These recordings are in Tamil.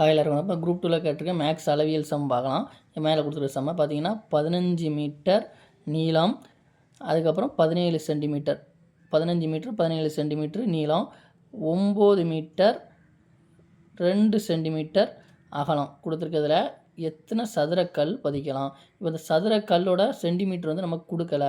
ஹாய் எல்லாருக்கும் இப்போ குரூப் டூவில் கேட்டிருக்கேன் மேக்ஸ் அளவியல் சம் பார்க்கலாம். மேலே கொடுத்துருக்க சம்ம பார்த்தீங்கன்னா பதினஞ்சு மீட்டர் நீளம் அதுக்கப்புறம் பதினேழு சென்டிமீட்டர். பதினஞ்சு மீட்டர் பதினேழு சென்டிமீட்டர் நீளம் ஒம்பது மீட்டர் ரெண்டு சென்டிமீட்டர் அகலம் கொடுத்துருக்கிறதுல எத்தனை சதுரக்கல் பதிக்கலாம்? இப்போ இந்த சதுரக்கல்லோட சென்டிமீட்டர் வந்து நமக்கு கொடுக்கல.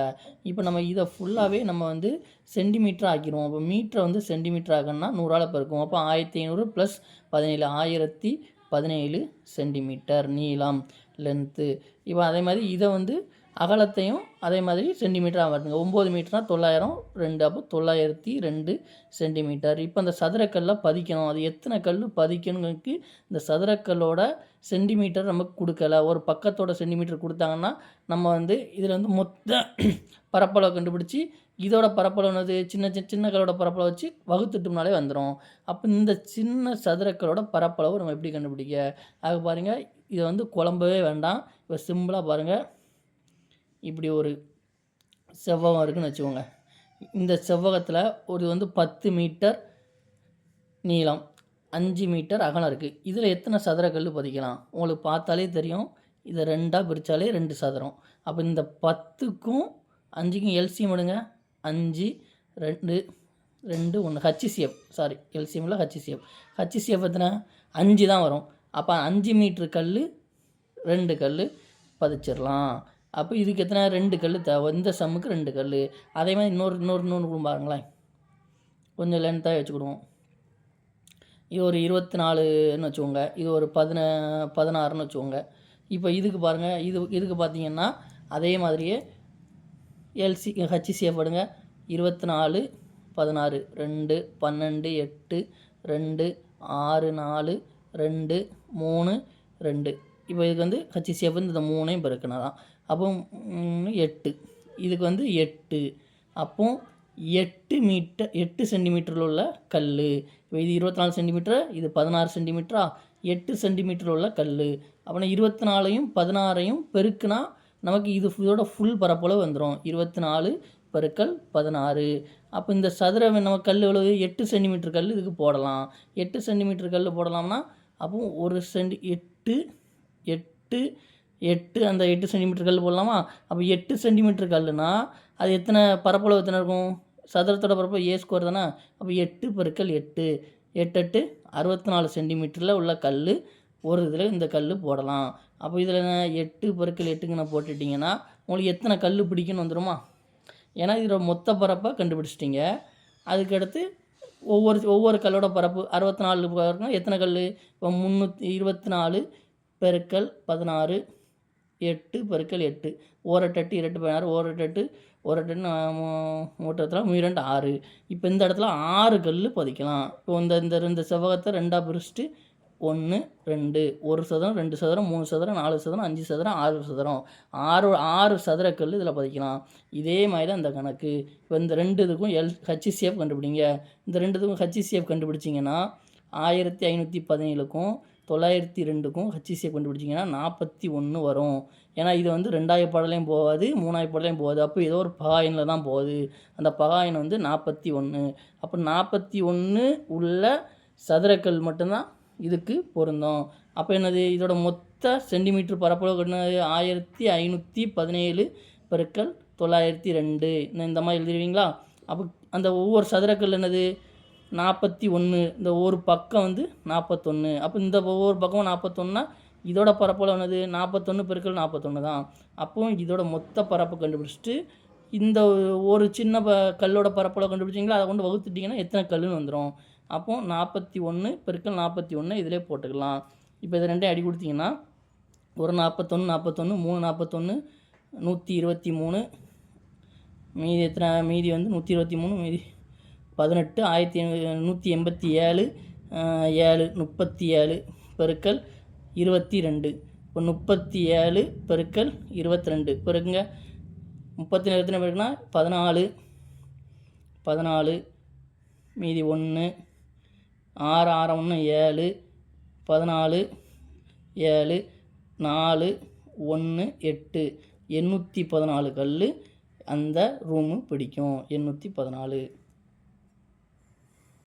இப்போ நம்ம இதை ஃபுல்லாகவே நம்ம வந்து சென்டிமீட்டர் ஆக்கிடுவோம். அப்போ மீட்டரை வந்து சென்டிமீட்டர் ஆகணும்னா நூறால் பெருக்கும். அப்போ ஆயிரத்தி ஐநூறு ப்ளஸ் பதினேழு ஆயிரத்தி பதினேழு சென்டிமீட்டர் நீளம் லென்த்து இப்போ அதே மாதிரி இதை வந்து அகலத்தையும் அதே மாதிரி சென்டிமீட்டராக வருதுங்க ஒம்பது மீட்டர்னால் தொள்ளாயிரம் ரெண்டு அப்போ தொள்ளாயிரத்தி ரெண்டு சென்டிமீட்டர். இப்போ அந்த சதுரக்கல்லை பதிக்கணும். அது எத்தனை கல் பதிக்கணுங்கிறதுக்கு இந்த சதுரக்கல்லோட சென்டிமீட்டர் நமக்கு கொடுக்கல. ஒரு பக்கத்தோட சென்டிமீட்டர் கொடுத்தாங்கன்னா நம்ம வந்து இதில் வந்து மொத்த பரப்பளவை கண்டுபிடிச்சி இதோட பரப்பளவு சின்ன சின்ன சின்ன கல்லோட பரப்பளவு வச்சு வகுத்துட்டோம்னாலே வந்துடும் அப்போ இந்த சின்ன சதுரக்கலோட பரப்பளவு நம்ம எப்படி கண்டுபிடிக்க? அது பாருங்கள் இதை வந்து குழம்பவே வேண்டாம். இப்போ சிம்பிளாக பாருங்கள் இப்படி ஒரு செவ்வகம் இருக்குதுன்னு வச்சுக்கோங்க. இந்த செவ்வகத்தில் ஒரு வந்து பத்து மீட்டர் நீளம் அஞ்சு மீட்டர் அகலம் இருக்குது இதில் எத்தனை சதுர கல் பதிக்கலாம்? உங்களுக்கு பார்த்தாலே தெரியும். இதை ரெண்டாக பிரித்தாலே ரெண்டு சதுரம். அப்போ இந்த பத்துக்கும் அஞ்சுக்கும் எல்சியம் எடுங்க. அஞ்சு ரெண்டு ரெண்டு ஒன்று ஹச்சிசிஎஃப் சாரி எல்சிஎம்மில் ஹச்சிசிஎஃப் ஹச்சிசிஎஃப் எத்தனை? அஞ்சு தான் வரும். அப்போ அஞ்சு மீட்ரு கல் ரெண்டு கல் பதிச்சிடலாம் அப்போ இதுக்கு எத்தனை ரெண்டு கல் தேவை இந்த சம்முக்கு ரெண்டு கல் அதே மாதிரி இன்னொரு இன்னொரு இன்னொன்று பாருங்களேன். கொஞ்சம் லென்த்தாக வச்சுக்கிடுவோம். இது ஒரு இருபத்தி நாலுன்னு வச்சுக்கோங்க. இது ஒரு பதின பதினாறுன்னு வச்சுக்கோங்க. இப்போ இதுக்கு பாருங்கள் இது இதுக்கு பார்த்தீங்கன்னா அதே மாதிரியே எல்சி ஹச்சிசிஎஃப் எடுங்க இருபத்தி நாலு பதினாறு ரெண்டு பன்னெண்டு எட்டு ரெண்டு ஆறு நாலு ரெண்டு மூணு ரெண்டு. இப்போ இதுக்கு வந்து ஹச்சிசிஎஃப் வந்து இந்த மூணையும் பெருக்கினா தான் அப்போ எட்டு. இதுக்கு வந்து எட்டு. அப்போ எட்டு மீட்டர் எட்டு சென்டிமீட்டரில் உள்ள கல் இப்போ இது இருபத்தி நாலு சென்டிமீட்டர் இது பதினாறு சென்டிமீட்டரா? எட்டு சென்டிமீட்டர் உள்ள கல் அப்படின்னா இருபத்தி நாலையும் பதினாறையும் பெருக்குனா நமக்கு இது இதோட ஃபுல் பரப்பளவு வந்துடும் இருபத்தி நாலு பெருக்கல் பதினாறு. அப்போ இந்த சதுர நம்ம கல் எவ்வளவு? எட்டு சென்டிமீட்டர் கல் இதுக்கு போடலாம். எட்டு சென்டிமீட்டர் கல் போடலாம்னா அப்போ ஒரு சென்டி எட்டு எட்டு எட்டு அந்த எட்டு சென்டிமீட்டர் கல் போடலாமா? அப்போ எட்டு சென்டிமீட்டர் கல்லுனா அது எத்தனை பரப்பளவு எத்தனை இருக்கும்? சதுரத்தோட பரப்பளவு ஏ ஸ்கொயர் தானே? அப்போ எட்டு பெருக்கல் எட்டு. எட்டு எட்டு அறுபத்தி நாலு சென்டிமீட்டரில் உள்ள கல் ஒரு இதில் இந்த கல் போடலாம். அப்போ இதில் எட்டு பெருக்கல் எட்டுங்கன்னு போட்டுட்டிங்கன்னா உங்களுக்கு எத்தனை கல் பிடிக்குன்னு வந்துடுமா ஏன்னா இதில் மொத்த பரப்பை கண்டுபிடிச்சிட்டிங்க. அதுக்கடுத்து ஒவ்வொரு ஒவ்வொரு கல்லோட பரப்பு அறுபத்தி நாலு எத்தனை கல் இப்போ முந்நூற்றி இருபத்தி நாலு பெருக்கல் பதினாறு எட்டு பெருக்கல் எட்டு. ஓரட்டெட்டு இரட்டு பதினாறு ஓரட்டெட்டு ஓரட்டெட்டு மூட்டத்தில் மீரண்டு ஆறு. இப்போ இந்த இடத்துல ஆறு கல் பதிக்கலாம். இப்போ இந்த இந்த ரெண்டு செவ்வகத்தை ரெண்டாக பிரிச்சுட்டு ஒன்று ரெண்டு. ஒரு சதுரம் ரெண்டு சதுரம் மூணு சதுரம் நாலு சதுரம் அஞ்சு சதுரம் ஆறு சதுரம். ஆறு ஆறு சதுர கல் இதில் பதிக்கலாம். இதே மாதிரி தான் இந்த கணக்கு. இப்போ இந்த ரெண்டு இதுக்கும் எல் ஹச்சிசிஎஃப் கண்டுபிடிங்க. இந்த ரெண்டு இதுக்கும் ஹச்சிசிஎஃப் கண்டுபிடிச்சிங்கன்னா ஆயிரத்தி ஐநூற்றி பதினேழுக்கும் தொள்ளாயிரத்தி ரெண்டுக்கும் ஹச்சிசியை கண்டுபிடிச்சிங்கன்னா நாற்பத்தி ஒன்று வரும். ஏன்னா இது வந்து ரெண்டாயிரம் பாடலையும் போகாது மூணாயிரம் பாடலையும் போகாது. அப்போ ஏதோ ஒரு பகாயனில் தான் போகுது. அந்த பகாயன் வந்து நாற்பத்தி ஒன்று. அப்போ நாற்பத்தி ஒன்று உள்ள சதுரக்கல் மட்டும்தான் இதுக்கு பொருந்தோம். அப்போ என்னது? இதோட மொத்த சென்டிமீட்டர் பரப்பளவு என்னது? ஆயிரத்தி ஐநூற்றி பதினேழு பெருக்கல் தொள்ளாயிரத்தி ரெண்டு. இந்த மாதிரி எழுதிடுவீங்களா? அப்போ அந்த ஒவ்வொரு சதுரக்கல் என்னது? நாற்பத்தி ஒன்று இந்த ஒரு பக்கம் வந்து நாற்பத்தொன்று அப்போ இந்த ஒவ்வொரு பக்கமும் நாற்பத்தொன்னா இதோட பரப்பளவு என்னது? நாற்பத்தொன்று பெருக்கள் நாற்பத்தொன்று தான். அப்போது இதோட மொத்த பரப்பு கண்டுபிடிச்சிட்டு இந்த ஒரு சின்ன ப கல்லோட பரப்பளவு கண்டுபிடிச்சிங்களா? அதை கொண்டு வகுத்துட்டிங்கன்னா எத்தனை கல்லுன்னு வந்துடும் அப்போது நாற்பத்தி ஒன்று பெருக்கள் நாற்பத்தி ஒன்று இதிலே போட்டுக்கலாம். இப்போ இதை ரெண்டே அடி கொடுத்தீங்கன்னா ஒரு நாற்பத்தொன்று நாற்பத்தொன்று மூணு நாற்பத்தொன்று நூற்றி இருபத்தி மூணு. மீதி எத்தனை மீதி வந்து நூற்றி இருபத்தி மூணு மீதி பதினெட்டு ஆயிரத்தி நூற்றி எண்பத்தி ஏழு ஏழு முப்பத்தி ஏழு பெருக்கல் இருபத்தி ரெண்டு. இப்போ முப்பத்தி ஏழு பெருக்கல் இருபத்தி ரெண்டு. பெருக்குங்க. முப்பத்தி நாலு எத்தனை பதினாலு. பதினாலு மீதி ஒன்று. ஆறு ஆறு ஒன்று ஏழு. பதினாலு ஏழு நாலு ஒன்று எட்டு. எண்ணூற்றி பதினாலு கல் அந்த ரூமு பிடிக்கும். எண்ணூற்றி பதினாலு.